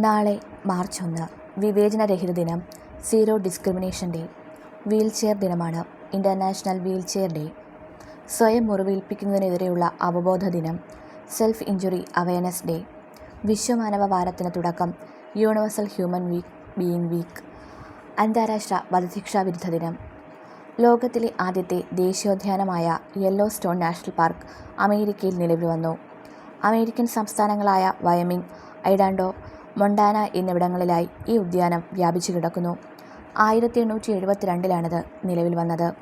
നാളെ മാർച്ച് ഒന്ന് വിവേചനരഹിത ദിനം സീറോ ഡിസ്ക്രിമിനേഷൻ ഡേ വീൽചെയർ ദിനമാണ് ഇന്റർനാഷണൽ വീൽചെയർ ഡേ. സ്വയം മുറിവേൽപ്പിക്കുന്നതിനെതിരെയുള്ള അവബോധ ദിനം സെൽഫ് ഇഞ്ചുറി അവയർനെസ് ഡേ. വിശ്വമാനവ വാരത്തിന് തുടക്കം universal human week being week. അന്താരാഷ്ട്ര വധശിക്ഷാ വിരുദ്ധ ദിനം. ലോകത്തിലെ ആദ്യത്തെ ദേശീയോദ്യാനമായ യെല്ലോ സ്റ്റോൺ നാഷണൽ പാർക്ക് അമേരിക്കയിൽ നിലവിൽ വന്നു. അമേരിക്കൻ സംസ്ഥാനങ്ങളായ വയമിംഗ് ഐഡാൻഡോ മൊണ്ടാന എന്നിവിടങ്ങളിലായി ഈ ഉദ്യാനം വ്യാപിച്ചു കിടക്കുന്നു. ആയിരത്തി എണ്ണൂറ്റി എഴുപത്തിരണ്ടിലാണിത് നിലവിൽ വന്നത്.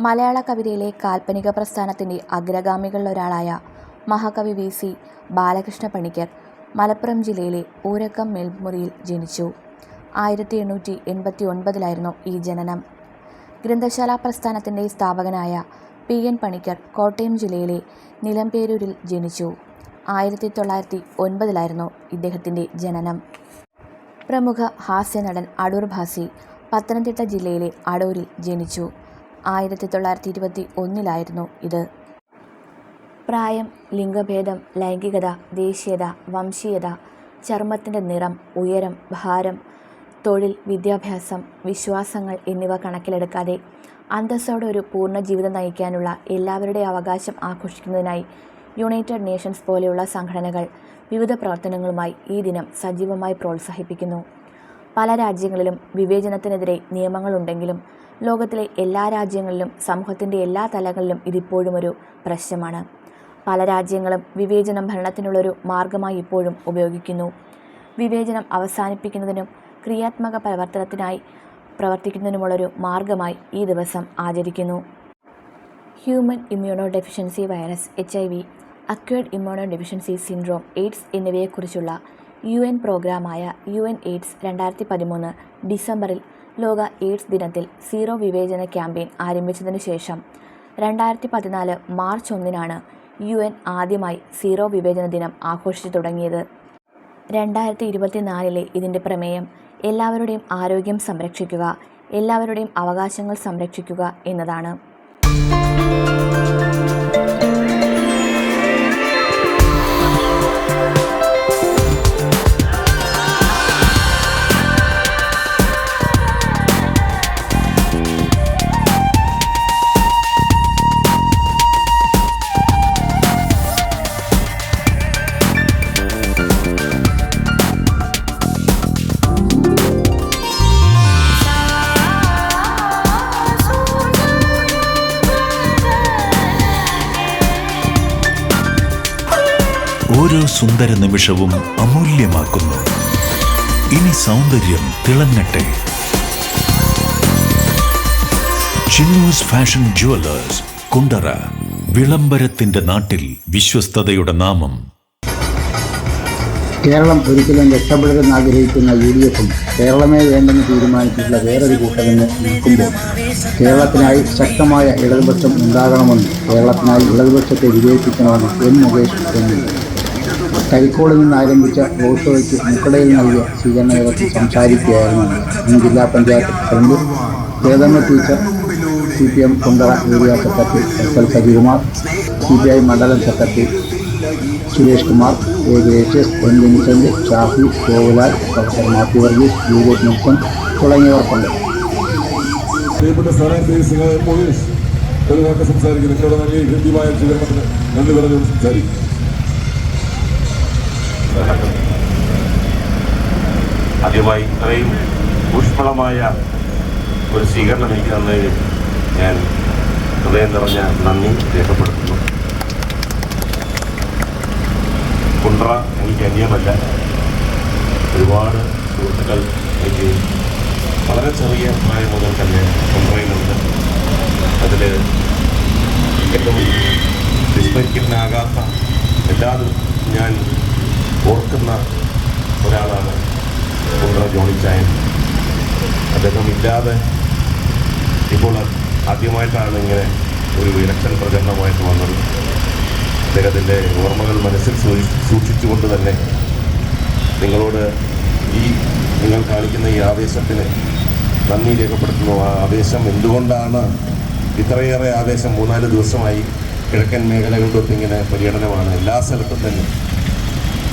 മലയാള കവിതയിലെ കാൽപ്പനിക പ്രസ്ഥാനത്തിന്റെ അഗ്രഗാമികളിലൊരാളായ മഹാകവി വി സി ബാലകൃഷ്ണ പണിക്കർ മലപ്പുറം ജില്ലയിലെ ഊരക്കം മേൽമുറിയിൽ ജനിച്ചു. ആയിരത്തി എണ്ണൂറ്റി എൺപത്തി ഒൻപതിലായിരുന്നു ഈ ജനനം. ഗ്രന്ഥശാല പ്രസ്ഥാനത്തിന്റെ സ്ഥാപകനായ പി എൻ പണിക്കർ കോട്ടയം ജില്ലയിലെ നിലമ്പേരൂരിൽ ജനിച്ചു. ആയിരത്തി തൊള്ളായിരത്തി ഒൻപതിലായിരുന്നു ഇദ്ദേഹത്തിന്റെ ജനനം. പ്രമുഖ ഹാസ്യനടൻ അടൂർ ഭാസി പത്തനംതിട്ട ജില്ലയിലെ അടൂരിൽ ജനിച്ചു. ആയിരത്തി തൊള്ളായിരത്തി ഇരുപത്തി ഒന്നിലായിരുന്നു ഇത്. പ്രായം ലിംഗഭേദം ലൈംഗികത ദേശീയത വംശീയത ചർമ്മത്തിന്റെ നിറം ഉയരം ഭാരം തൊഴിൽ വിദ്യാഭ്യാസം വിശ്വാസങ്ങൾ എന്നിവ കണക്കിലെടുക്കാതെ അന്തസ്സോടെ ഒരു പൂർണ ജീവിതം നയിക്കാനുള്ള എല്ലാവരുടെയും അവകാശം ആഘോഷിക്കുന്നതിനായി യുണൈറ്റഡ് നേഷൻസ് പോലെയുള്ള സംഘടനകൾ വിവിധ പ്രവർത്തനങ്ങളുമായി ഈ ദിനം സജീവമായി പ്രോത്സാഹിപ്പിക്കുന്നു. പല രാജ്യങ്ങളിലും വിവേചനത്തിനെതിരെ നിയമങ്ങളുണ്ടെങ്കിലും ലോകത്തിലെ എല്ലാ രാജ്യങ്ങളിലും സമൂഹത്തിന്റെ എല്ലാ തലങ്ങളിലും ഇതിപ്പോഴും ഒരു പ്രശ്നമാണ്. പല രാജ്യങ്ങളും വിവേചനം ഭരണത്തിനുള്ളൊരു മാർഗമായി ഇപ്പോഴും ഉപയോഗിക്കുന്നു. വിവേചനം അവസാനിപ്പിക്കുന്നതിനും ക്രിയാത്മക പ്രവർത്തനത്തിനായി പ്രവർത്തിക്കുന്നതിനുമുള്ളൊരു മാർഗമായി ഈ ദിവസം ആചരിക്കുന്നു. Human immunodeficiency virus H I V acquired immunodeficiency syndrome AIDS എന്നിവയെക്കുറിച്ചുള്ള യു എൻ പ്രോഗ്രാമായ യു എൻ എയ്ഡ്സ് രണ്ടായിരത്തി പതിമൂന്ന് ഡിസംബറിൽ ലോക എയ്ഡ്സ് ദിനത്തിൽ സീറോ വിവേചന ക്യാമ്പയിൻ ആരംഭിച്ചതിനു ശേഷം രണ്ടായിരത്തി പതിനാല് മാർച്ച് ഒന്നിനാണ് യു എൻ ആദ്യമായി സീറോ വിവേചന ദിനം ആഘോഷിച്ചു തുടങ്ങിയത്. രണ്ടായിരത്തി ഇരുപത്തിനാലിലെ ഇതിന്റെ പ്രമേയം എല്ലാവരുടെയും ആരോഗ്യം സംരക്ഷിക്കുക എല്ലാവരുടെയും അവകാശങ്ങൾ സംരക്ഷിക്കുക എന്നതാണ്. ഓരോ സുന്ദര നിമിഷവും അമൂല്യമാക്കുന്നു. ഇനി സൗന്ദര്യം തിളങ്ങട്ടെ. ചിന്നൂസ് ഫാഷൻ ജുവലേഴ്സ് കുണ്ടറ വിളംബരത്തിന്റെ നാട്ടിൽ വിശ്വസ്തതയുടെ നാമം. കേരളം ഒരിക്കലും രക്ഷപ്പെടരുതെന്ന് ആഗ്രഹിക്കുന്ന യു ഡി എഫും കേരളമേ വേണ്ടെന്ന് തീരുമാനിച്ചിട്ടുള്ള വേറൊരു കൂട്ടമെന്ന് നിൽക്കുമ്പോൾ കേരളത്തിനായി ശക്തമായ ഇടതുപക്ഷം ഉണ്ടാകണമെന്ന് കേരളത്തിനായി ഇടതുപക്ഷത്തെ വിജയിപ്പിക്കണമെന്ന് എൻ മുകേഷ് പറഞ്ഞു കരിക്കോളിൽ നിന്ന് ആരംഭിച്ച ഷോയ്ക്ക് മുക്കടയിൽ നൽകിയ സ്വീകരണ യോഗത്തിൽ സംസാരിക്കുകയായിരുന്നു മുൻ ജില്ലാ panchayat president Vedamma teacher C P M Kundara area secretary S L Sajikumar C P I മണ്ഡലം secretary Suresh Kumar A Gracious N Vincent Shafi Gokulal doctor Mathew Varghese Juliet Nilson തുടങ്ങിയവർ പങ്കെടുത്തു. പ്രിയപ്പെട്ട നന്ദി പറഞ്ഞു സംസാരിക്കും ആദ്യമായി ഇത്രയും ഊഷ്മളമായ ഒരു സ്വീകരണം എനിക്ക് തന്നതിന് ഞാൻ ഹൃദയം നിറഞ്ഞ നന്ദി രേഖപ്പെടുത്തുന്നു. കുണ്ട്ര എനിക്ക് അന്യമല്ല. ഒരുപാട് സുഹൃത്തുക്കൾ എനിക്ക് വളരെ ചെറിയ പ്രായം മുതൽ തന്നെ കുണ്ട്രയിലുണ്ട്. അതിൽ ഏറ്റവും വിസ്മരിക്കാനാകാത്ത എല്ലാതും ഞാൻ ഓർക്കുന്ന ഒരാളാണ് കുണ്ട്ര ജോണിച്ചായൻ അദ്ദേഹം ഇല്ലാതെ ഇപ്പോൾ ആദ്യമായിട്ടാണ് ഇങ്ങനെ ഒരു ഇലക്ഷൻ പ്രചരണമായിട്ട് വന്നത്. അദ്ദേഹത്തിന്റെ ഓർമ്മകൾ മനസ്സിൽ സൂക്ഷി- സൂക്ഷിച്ചുകൊണ്ട് തന്നെ നിങ്ങളോട് ഈ നിങ്ങൾ കാണിക്കുന്ന ഈ ആവേശത്തിന് നന്ദി രേഖപ്പെടുത്തുന്നു. ആ ആവേശം എന്തുകൊണ്ടാണ് ഇത്രയേറെ ആവേശം മൂന്നാൽ ദിവസമായി കിഴക്കൻ മേഖലകളിലൊത്തിങ്ങനെ പര്യടനമാണ്? എല്ലാ സ്ഥലത്തും തന്നെ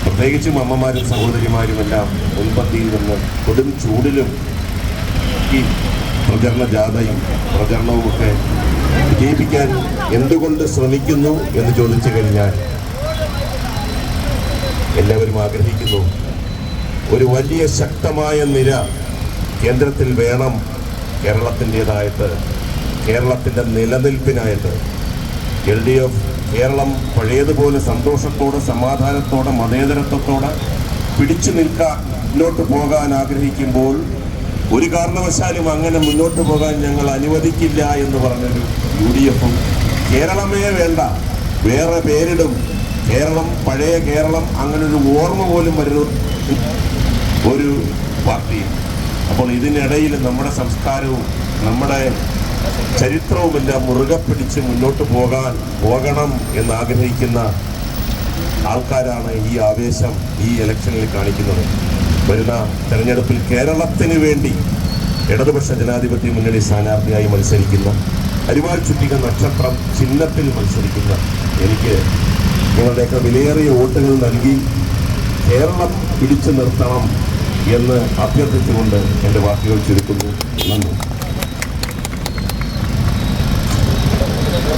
പ്രത്യേകിച്ചും അമ്മമാരും സഹോദരിമാരും എല്ലാം മുൻപന്തിയിൽ നിന്ന് കൊടും ചൂടിലും ഈ പ്രചരണ ജാഥയും പ്രചരണവും ഒക്കെ വിജയിപ്പിക്കാൻ എന്തുകൊണ്ട് ശ്രമിക്കുന്നു എന്ന് ചോദിച്ചു കഴിഞ്ഞാൽ എല്ലാവരും ആഗ്രഹിക്കുന്നു. ഒരു വലിയ ശക്തമായ നിര കേന്ദ്രത്തിൽ വേണം കേരളത്തിന്റെതായിട്ട് കേരളത്തിന്റെ നിലനിൽപ്പിനായിട്ട്. എൽ ഡി എഫ് കേരളം പഴയതുപോലെ സന്തോഷത്തോടെ സമാധാനത്തോടെ മതേതരത്വത്തോടെ പിടിച്ചു നിൽക്കാൻ മുന്നോട്ട് പോകാൻ ആഗ്രഹിക്കുമ്പോൾ ഒരു കാരണവശാലും അങ്ങനെ മുന്നോട്ട് പോകാൻ ഞങ്ങൾ അനുവദിക്കില്ല എന്ന് പറഞ്ഞൊരു യു ഡി എഫും കേരളമേ വേണ്ട വേറെ പേരിടും. കേരളം പഴയ കേരളം അങ്ങനെ ഒരു ഓർമ്മ പോലും വരുന്ന ഒരു പാർട്ടിയും അപ്പോൾ ഇതിനിടയിൽ നമ്മുടെ സംസ്കാരവും നമ്മുടെ ചരിത്രവുമെല്ലാം. മുറുകെ പിടിച്ച് മുന്നോട്ട് പോകാൻ പോകണം എന്നാഗ്രഹിക്കുന്ന ആൾക്കാരാണ് ഈ ആവേശം ഈ ഇലക്ഷനിൽ കാണിക്കുന്നത്. വരുന്ന തെരഞ്ഞെടുപ്പിൽ കേരളത്തിന് വേണ്ടി ഇടതുപക്ഷ ജനാധിപത്യ മുന്നണി സ്ഥാനാർത്ഥിയായി മത്സരിക്കുന്ന അരിവാൾ ചുറ്റിക നക്ഷത്രം ചിഹ്നത്തിൽ മത്സരിക്കുന്ന എനിക്ക് നിങ്ങളുടെയൊക്കെ വിലയേറിയ വോട്ടുകൾ നൽകി കേരളം പിടിച്ചു നിർത്തണം എന്ന് അഭ്യർത്ഥിച്ചുകൊണ്ട് എന്റെ വാക്കുകൾ ചുരുക്കുന്നു. നന്ദി.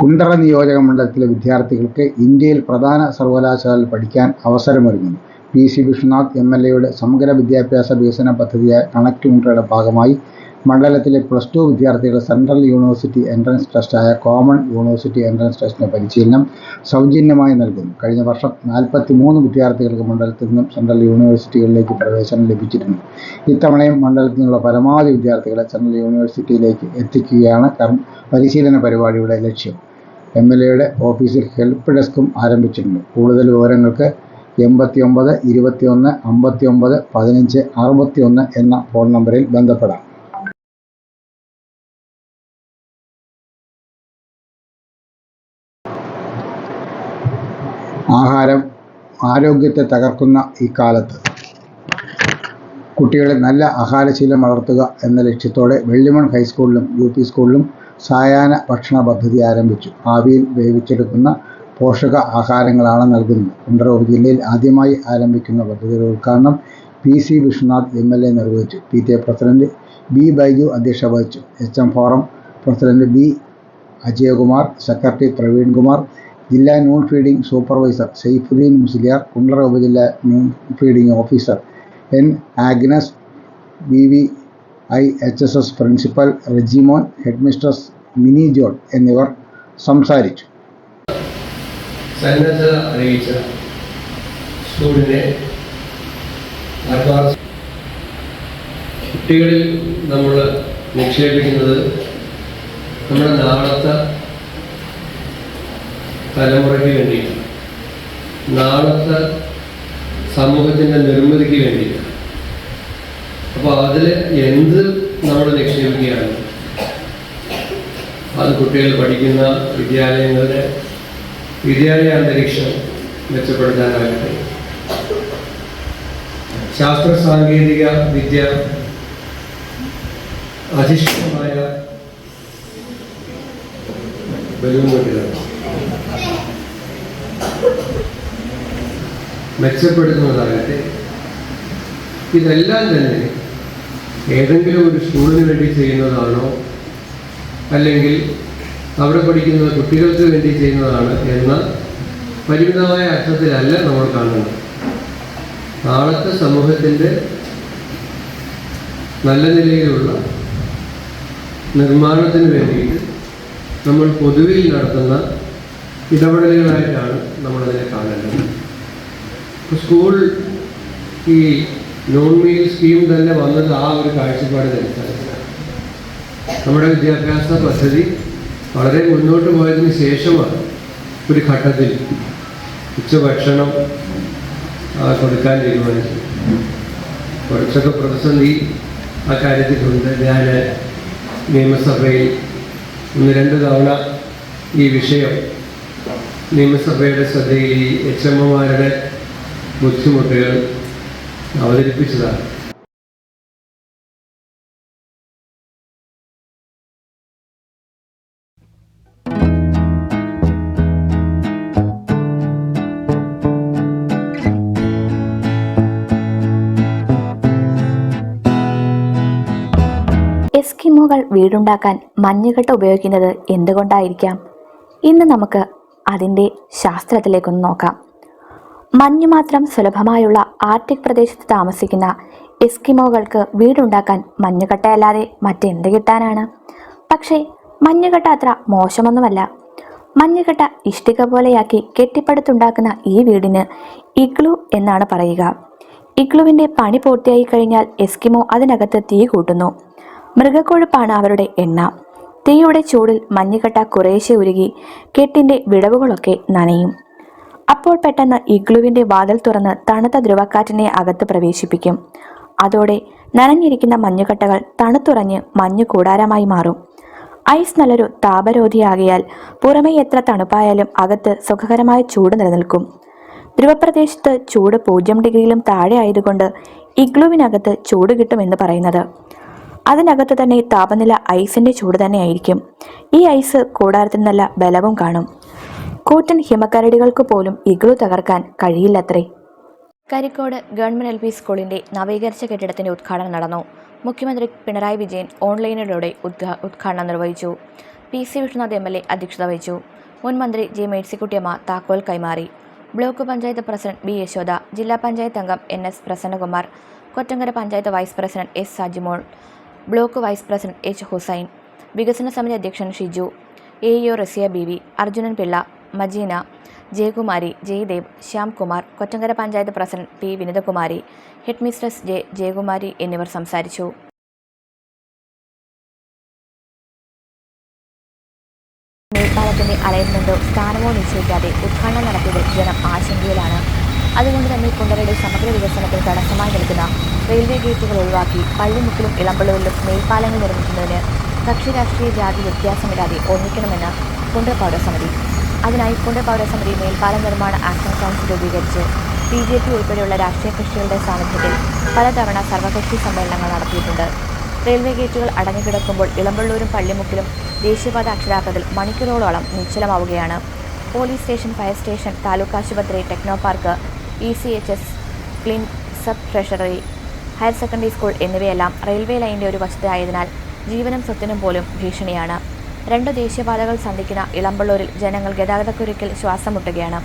കുണ്ടറ നിയോജക മണ്ഡലത്തിലെ വിദ്യാർത്ഥികൾക്ക് ഇന്ത്യയിൽ പ്രധാന സർവകലാശാലയിൽ പഠിക്കാൻ അവസരമൊരുങ്ങുന്നു. P C Vishwanath M L എയുടെ സമഗ്ര വിദ്യാഭ്യാസ വികസന പദ്ധതിയായ കണക്ട് മുണ്ടയുടെ ഭാഗമായി മണ്ഡലത്തിലെ പ്ലസ് ടു വിദ്യാർത്ഥികൾ സെൻട്രൽ യൂണിവേഴ്സിറ്റി എൻട്രൻസ് ടെസ്റ്റായ കോമൺ യൂണിവേഴ്സിറ്റി എൻട്രൻസ് ടെസ്റ്റിന് പരിശീലനം സൗജന്യമായി നൽകുന്നു. കഴിഞ്ഞ വർഷം നാൽപ്പത്തി മൂന്ന് വിദ്യാർത്ഥികൾക്ക് മണ്ഡലത്തിൽ നിന്നും സെൻട്രൽ യൂണിവേഴ്സിറ്റികളിലേക്ക് പ്രവേശനം ലഭിച്ചിരുന്നു. ഇത്തവണയും മണ്ഡലത്തിൽ നിന്നുള്ള പരമാവധി വിദ്യാർത്ഥികളെ സെൻട്രൽ യൂണിവേഴ്സിറ്റിയിലേക്ക് എത്തിക്കുകയാണ് പരിശീലന പരിപാടിയുടെ ലക്ഷ്യം. എം എൽ എയുടെ ഓഫീസിൽ ഹെൽപ്പ് ഡെസ്കും ആരംഭിച്ചിട്ടുണ്ട്. കൂടുതൽ വിവരങ്ങൾക്ക് എൺപത്തി ഒമ്പത് ഇരുപത്തി ഒന്ന് അമ്പത്തി ഒമ്പത് പതിനഞ്ച് അറുപത്തി ഒന്ന് എന്ന ഫോൺ നമ്പറിൽ ബന്ധപ്പെടാം. ആരോഗ്യത്തെ തകർക്കുന്ന ഈ കാലത്ത് കുട്ടികളെ നല്ല ആഹാരശീലം വളർത്തുക എന്ന ലക്ഷ്യത്തോടെ വെള്ളിമൺ ഹൈസ്കൂളിലും യു പി സ്കൂളിലും സായാഹ്ന ഭക്ഷണ പദ്ധതി ആരംഭിച്ചു. ആവിയിൽ വേവിച്ചെടുക്കുന്ന പോഷക ആഹാരങ്ങളാണ് നൽകുന്നത്. കുണ്ടറ ജില്ലയിൽ ആദ്യമായി ആരംഭിക്കുന്ന പദ്ധതിയുടെ ഉദ്ഘാടനം P C Vishwanath M L A നിർവഹിച്ചു. P T A president B Baiju അധ്യക്ഷത വഹിച്ചു. H M forum president B Ajayakumar secretary Praveen Kumar ജില്ലാ noon feeding supervisor Saifuddin Musliyar Kundara ഉപജില്ല noon feeding officer N Agnes B V I H S S principal Rejimon head mistress Mini John എന്നിവർ സംസാരിച്ചു. സ്കൂളിലെ കുട്ടികളിൽ നമ്മൾ നിക്ഷേപിക്കുന്നത് നമ്മുടെ നാളത്തെ തലമുറയ്ക്ക് വേണ്ടിയിട്ടാണ് നാളത്തെ സമൂഹത്തിന്റെ നിർമ്മിതിക്ക് വേണ്ടിയിട്ടാണ് അപ്പോൾ അതിൽ എന്ത് നമ്മൾ നിക്ഷേപിക്കുകയാണ് അത് കുട്ടികൾ പഠിക്കുന്ന വിദ്യാലയങ്ങളുടെ വിദ്യാലയ അന്തരീക്ഷം മെച്ചപ്പെടുത്താനാകട്ടെ. ശാസ്ത്ര സാങ്കേതിക വിദ്യ അധിഷ്ഠിതമായ ബലൂൺ കെട്ടുകൾ മെച്ചപ്പെടുത്തുന്നതാകട്ടെ. ഇതെല്ലാം തന്നെ ഏതെങ്കിലും ഒരു സ്കൂളിന് വേണ്ടി ചെയ്യുന്നതാണോ? അല്ലെങ്കിൽ അവിടെ പഠിക്കുന്ന കുട്ടികൾക്ക് വേണ്ടി ചെയ്യുന്നതാണ് എന്ന പരിമിതമായ അർത്ഥത്തിലല്ല നമ്മൾ കാണുന്നത്. നാളത്തെ സമൂഹത്തിന്റെ നല്ല നിലയിലുള്ള നിർമ്മാണത്തിന് വേണ്ടിയിട്ട് നമ്മൾ പൊതുവിൽ നടത്തുന്ന ഇടപെടലുകളായിട്ടാണ് നമ്മളതിനെ കാണേണ്ടത്. സ്കൂൾ ഈ നോൺ മീൽ സ്കീം തന്നെ വന്നത് ആ ഒരു കാഴ്ചപ്പാട് അടിസ്ഥാനത്തിലാണ് നമ്മുടെ വിദ്യാഭ്യാസ പദ്ധതി വളരെ മുന്നോട്ട് പോയതിന് ശേഷമാണ് ഒരു ഘട്ടത്തിൽ ഉച്ചഭക്ഷണം ഭക്ഷണം കൊടുക്കാൻ തീരുമാനിച്ചു കുറച്ചൊക്കെ പ്രതിസന്ധി ആ കാര്യത്തിലുണ്ട്. ഞാൻ നിയമസഭയിൽ ഒന്ന് രണ്ട് തവണ ഈ വിഷയം നിയമസഭയുടെ ശ്രദ്ധയിൽ എച്ച് എം ഒമാരുടെ ബുദ്ധിമുട്ടുകൾ അവതരിപ്പിച്ചതാണ്. എസ്കിമോകൾ വീടുണ്ടാക്കാൻ മഞ്ഞുകട്ട ഉപയോഗിക്കുന്നത് എന്തുകൊണ്ടായിരിക്കാം? ഇന്ന് നമുക്ക് അതിന്റെ ശാസ്ത്രത്തിലേക്കൊന്ന് നോക്കാം. മഞ്ഞു മാത്രം സുലഭമായുള്ള ആർട്ടിക് പ്രദേശത്ത് താമസിക്കുന്ന എസ്കിമോകൾക്ക് വീടുണ്ടാക്കാൻ മഞ്ഞുകട്ടയല്ലാതെ മറ്റെന്ത് കിട്ടാനാണ്? പക്ഷേ മഞ്ഞുകട്ട അത്ര മോശമൊന്നുമല്ല. മഞ്ഞുകട്ട ഇഷ്ടിക പോലെയാക്കി കെട്ടിപ്പടുത്തുണ്ടാക്കുന്ന ഈ വീടിന് ഇഗ്ലു എന്നാണ് പറയുക. ഇഗ്ലുവിന്റെ പണി പൂർത്തിയായി കഴിഞ്ഞാൽ എസ്കിമോ അതിനകത്ത് തീ കൂട്ടുന്നു. മൃഗക്കൊഴുപ്പാണ് അവരുടെ എണ്ണ. തീയുടെ ചൂടിൽ മഞ്ഞുകട്ട കുറേശ്ശെ ഉരുകി കെട്ടിന്റെ വിടവുകളൊക്കെ നനയും. അപ്പോൾ പെട്ടെന്ന് ഇഗ്ലുവിന്റെ വാതിൽ തുറന്ന് തണുത്ത ധ്രുവക്കാറ്റിനെ അകത്ത് പ്രവേശിപ്പിക്കും. അതോടെ നനഞ്ഞിരിക്കുന്ന മഞ്ഞുകട്ടകൾ തണുത്തുറഞ്ഞ് മഞ്ഞു കൂടാരമായി മാറും. ഐസ് നല്ലൊരു താപരോധിയാകിയാൽ പുറമേ എത്ര തണുപ്പായാലും അകത്ത് സുഖകരമായ ചൂട് നിലനിൽക്കും. ധ്രുവപ്രദേശത്ത് ചൂട് പൂജ്യം ഡിഗ്രിയിലും താഴെ ആയതുകൊണ്ട് ഇഗ്ലുവിനകത്ത് ചൂട് കിട്ടുമെന്ന് പറയുന്നത്. അതിനകത്ത് തന്നെ താപനില ഐസിന്റെ ചൂട് തന്നെയായിരിക്കും ഈ ഐസ് കൂടാരത്തിൽ നല്ല ബലവും കാണും. കൂറ്റൻ ഹിമക്കരടികൾക്ക് പോലും ഇഗ്ലു തകർക്കാൻ കഴിയില്ലത്രേ. കരിക്കോട് ഗവൺമെന്റ് എൽ പി സ്കൂളിന്റെ നവീകരിച്ച കെട്ടിടത്തിന്റെ ഉദ്ഘാടനം നടന്നു. മുഖ്യമന്ത്രി പിണറായി വിജയൻ ഓൺലൈനിലൂടെ ഉദ്ഘാ ഉദ്ഘാടനം നിർവഹിച്ചു. P C Vishnunath M L A അധ്യക്ഷത വഹിച്ചു. മുൻ മന്ത്രി ജെ മേഴ്സിക്കുട്ടിയമ്മ താക്കോൽ കൈമാറി. Block panchayat president B Yashoda ജില്ലാ പഞ്ചായത്ത് അംഗം N S Prasannakumar Kottankara panchayat vice president S Sajimol block vice president H Hussain വികസന സമിതി അധ്യക്ഷൻ Shiju A O Rasiya B V Arjunan Pillai Majeena Jayakumari Jayadev Shyamkumar Kottankara panchayat president P. Vinithakumari head mistress J. Jayakumari എന്നിവർ സംസാരിച്ചു. മേൽപ്പാലത്തിന്റെ അലൈൻമെന്റോ സ്ഥാനമോ നിശ്ചയിക്കാതെ ഉദ്ഘാടനം നടത്തിയത് ജനം ആശങ്കയിലാണ്. അതുകൊണ്ട് തന്നെ കുണ്ടറയുടെ സമഗ്ര വികസനത്തിന് തടസ്സമായി നിൽക്കുന്ന റെയിൽവേ ഗേറ്റുകൾ ഒഴിവാക്കി പള്ളിമുക്കിലും ഇളമ്പളൂരിലും മേൽപ്പാലങ്ങൾ നിർമ്മിക്കുന്നതിന് കക്ഷി രാഷ്ട്രീയ ജാതി വ്യത്യാസമില്ലാതെ ഒന്നിക്കണമെന്ന് കുണ്ടറ പൗരസമിതി അതിനായി കുണ്ടറ പൗരസമിതി മേൽപ്പാലം നിർമ്മാണ ആക്ഷൻ കൗൺസിൽ രൂപീകരിച്ച് ബി ജെ പി ഉൾപ്പെടെയുള്ള രാഷ്ട്രീയ കക്ഷികളുടെ സാന്നിധ്യത്തിൽ പലതവണ സർവകക്ഷി സമ്മേളനങ്ങൾ നടത്തിയിട്ടുണ്ട്. റെയിൽവേ ഗേറ്റുകൾ അടഞ്ഞുകിടക്കുമ്പോൾ ഇളമ്പള്ളൂരും പള്ളിമുക്കിലും ദേശീയപാത അക്ഷരാർത്ഥത്തിൽ മണിക്കൂറുകളോളം നിശ്ചലമാവുകയാണ് police station fire station taluk ആശുപത്രി techno park E C H S clinic sub treasury higher secondary school എന്നിവയെല്ലാം റെയിൽവേ ലൈനിന്റെ ഒരു വശത്തായതിനാൽ ജീവനും സ്വത്തിനും പോലും ഭീഷണിയാണ്. രണ്ട് ദേശീയപാതകൾ സന്ധിക്കുന്ന ഇളമ്പള്ളൂരിൽ ജനങ്ങൾ ഗതാഗതക്കുരുക്കിൽ ശ്വാസം മുട്ടുകയാണ്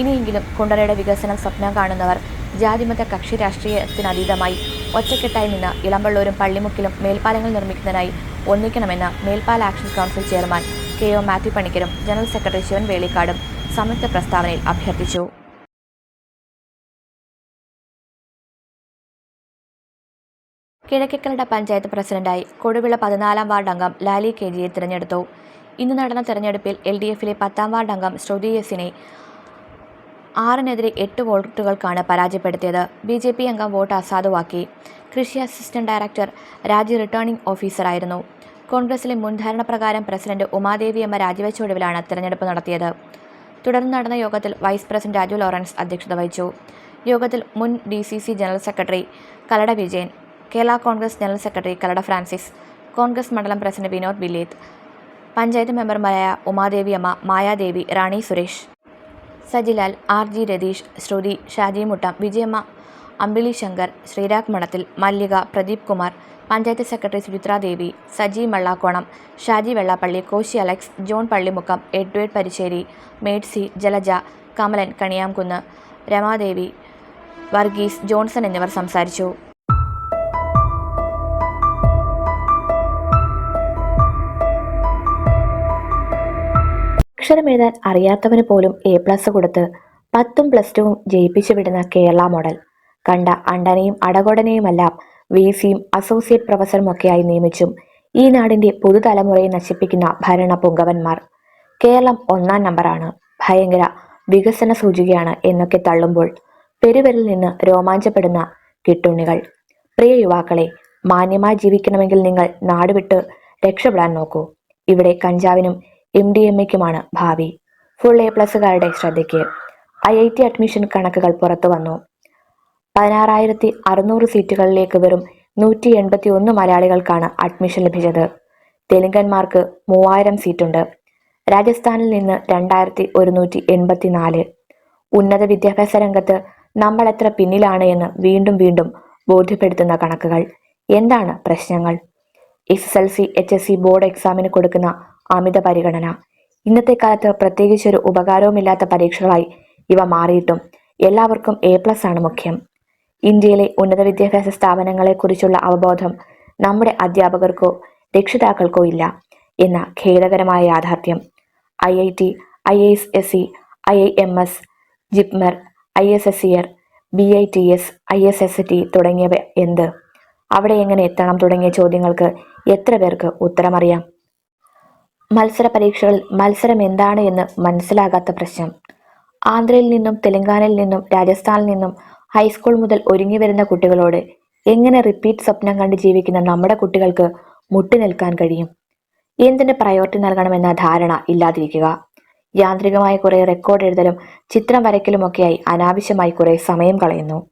ഇനിയെങ്കിലും കുണ്ടറയുടെ വികസനം സ്വപ്നം കാണുന്നവർ ജാതിമത കക്ഷി രാഷ്ട്രീയത്തിനതീതമായി ഒറ്റക്കെട്ടായി നിന്ന് ഇളമ്പള്ളൂരും പള്ളിമുക്കിലും മേൽപ്പാലങ്ങൾ നിർമ്മിക്കുന്നതിനായി ഒന്നിക്കണമെന്ന് മേൽപ്പാല action council chairman K O Mathew പണിക്കരും general secretary Shivan വേളിക്കാടും സംയുക്ത പ്രസ്താവനയിൽ അഭ്യർത്ഥിച്ചു. കിഴക്കേക്കലട പഞ്ചായത്ത് പ്രസിഡന്റായി കൊടുവിള പതിനാലാം വാർഡ് അംഗം ലാലി കെ ജിയെ തിരഞ്ഞെടുത്തു. ഇന്ന് നടന്ന തെരഞ്ഞെടുപ്പിൽ എൽ ഡി എഫിലെ പത്താം വാർഡ് അംഗം ശ്രുതി എസിനെ ആറിനെതിരെ എട്ട് വോട്ടുകൾക്കാണ് പരാജയപ്പെടുത്തിയത്. ബി ജെ പി അംഗം വോട്ട് അസാധുവാക്കി. കൃഷി അസിസ്റ്റന്റ് ഡയറക്ടർ രാജി റിട്ടേണിംഗ് ഓഫീസറായിരുന്നു കോൺഗ്രസിലെ മുൻധാരണ പ്രകാരം പ്രസിഡന്റ് ഉമാദേവി അമ്മ രാജിവെച്ച ഒടുവിലാണ് തെരഞ്ഞെടുപ്പ് നടത്തിയത്. തുടർന്ന് നടന്ന യോഗത്തിൽ വൈസ് പ്രസിഡന്റ് രാജു ലോറൻസ് അധ്യക്ഷത വഹിച്ചു. യോഗത്തിൽ മുൻ D C C general secretary Kalada Vijayan Kerala Congress general secretary Kalada Francis Congress മണ്ഡലം പ്രസിഡന്റ് വിനോദ് ബില്ലേത്ത് പഞ്ചായത്ത് മെമ്പർമാരായ Umadevi Amma Mayadevi Rani Suresh Sajilal R G Ratheesh Shruthi Shaji Muttam Vijayamma Ambili Shankar Sreerag Manathil Mallika Pradeep Kumar panchayat secretary Suchitradevi Saji Mallakonam Shaji Vellappally Koshy Alex John Pallimukkam Edward Parisseri Madsy Jalaja Kamalan Kaniyamkunnu Ramadevi Varghese Johnson എന്നിവർ സംസാരിച്ചു. അക്ഷരമെഴുതാൻ അറിയാത്തവന് പോലും A plus കൊടുത്ത് പത്തും plus ടുവും ജയിപ്പിച്ചു വിടുന്ന Kerala model. കണ്ട അണ്ടനെയും അടകൊടനെയുമെല്ലാം V സിയും associate പ്രൊഫസറുമൊക്കെയായി നിയമിച്ചും ഈ നാടിന്റെ പുതുതലമുറയെ നശിപ്പിക്കുന്ന ഭരണ പുങ്കവന്മാർ. കേരളം ഒന്നാം നമ്പറാണ് ഭയങ്കര വികസന സൂചികയാണ് എന്നൊക്കെ തള്ളുമ്പോൾ പെരുവരിൽ നിന്ന് രോമാഞ്ചപ്പെടുന്ന കിട്ടുണ്ണികൾ. പ്രിയ യുവാക്കളെ മാന്യമായി ജീവിക്കണമെങ്കിൽ നിങ്ങൾ നാടുവിട്ട് രക്ഷപ്പെടാൻ നോക്കൂ. ഇവിടെ കഞ്ചാവിനും എം ഡി എം എക്കുമാണ് ഭാവി. ഫുൾ എ പ്ലസുകാരുടെ ശ്രദ്ധയ്ക്ക്. ഐ ഐ ടി അഡ്മിഷൻ കണക്കുകൾ പുറത്തു വന്നു. പതിനാറായിരത്തി അറുന്നൂറ് സീറ്റുകളിലേക്ക് വെറും നൂറ്റി എൺപത്തി ഒന്ന് മലയാളികൾക്കാണ് അഡ്മിഷൻ ലഭിച്ചത്. തെലുങ്കന്മാർക്ക് മൂവായിരം സീറ്റുണ്ട്. രാജസ്ഥാനിൽ നിന്ന് രണ്ടായിരത്തി ഒരുന്നൂറ്റി എൺപത്തി നാല് ഉന്നത വിദ്യാഭ്യാസ രംഗത്ത് നമ്മൾ എത്ര പിന്നിലാണ് എന്ന് വീണ്ടും വീണ്ടും ബോധ്യപ്പെടുത്തുന്ന കണക്കുകൾ. എന്താണ് പ്രശ്നങ്ങൾ? S S L C H S C board എക്സാമിന് കൊടുക്കുന്ന അമിത പരിഗണന. ഇന്നത്തെ കാലത്ത് പ്രത്യേകിച്ചൊരു ഉപകാരവുമില്ലാത്ത പരീക്ഷകളായി ഇവ മാറിയിട്ടും എല്ലാവർക്കും എ പ്ലസ് ആണ് മുഖ്യം. ഇന്ത്യയിലെ ഉന്നത വിദ്യാഭ്യാസ സ്ഥാപനങ്ങളെക്കുറിച്ചുള്ള അവബോധം നമ്മുടെ അധ്യാപകർക്കോ രക്ഷിതാക്കൾക്കോ ഇല്ല എന്ന ഖേദകരമായ യാഥാർത്ഥ്യം. I I T I S S C I I M S JIPMER I S S B I T S I S S T തുടങ്ങിയവ എന്ത്? അവിടെ എങ്ങനെ എത്തണം തുടങ്ങിയ ചോദ്യങ്ങൾക്ക് എത്ര പേർക്ക് ഉത്തരമറിയാം? മത്സര പരീക്ഷകളിൽ മത്സരം എന്താണ് എന്ന് മനസ്സിലാകാത്ത പ്രശ്നം. ആന്ധ്രയിൽ നിന്നും തെലങ്കാനയിൽ നിന്നും രാജസ്ഥാനിൽ നിന്നും ഹൈസ്കൂൾ മുതൽ ഒരുങ്ങി വരുന്ന കുട്ടികളോട് എങ്ങനെ റിപ്പീറ്റ് സ്വപ്നം കണ്ട് ജീവിക്കുന്ന നമ്മുടെ കുട്ടികൾക്ക് മുട്ടി നിൽക്കാൻ കഴിയും? എന്തിന് പ്രയോറിറ്റി നൽകണമെന്ന ധാരണ ഇല്ലാതിരിക്കുക. യാന്ത്രികമായ കുറെ റെക്കോർഡ് എഴുതലും ചിത്രം വരയ്ക്കലുമൊക്കെയായി അനാവശ്യമായി കുറെ സമയം കളയുന്നു.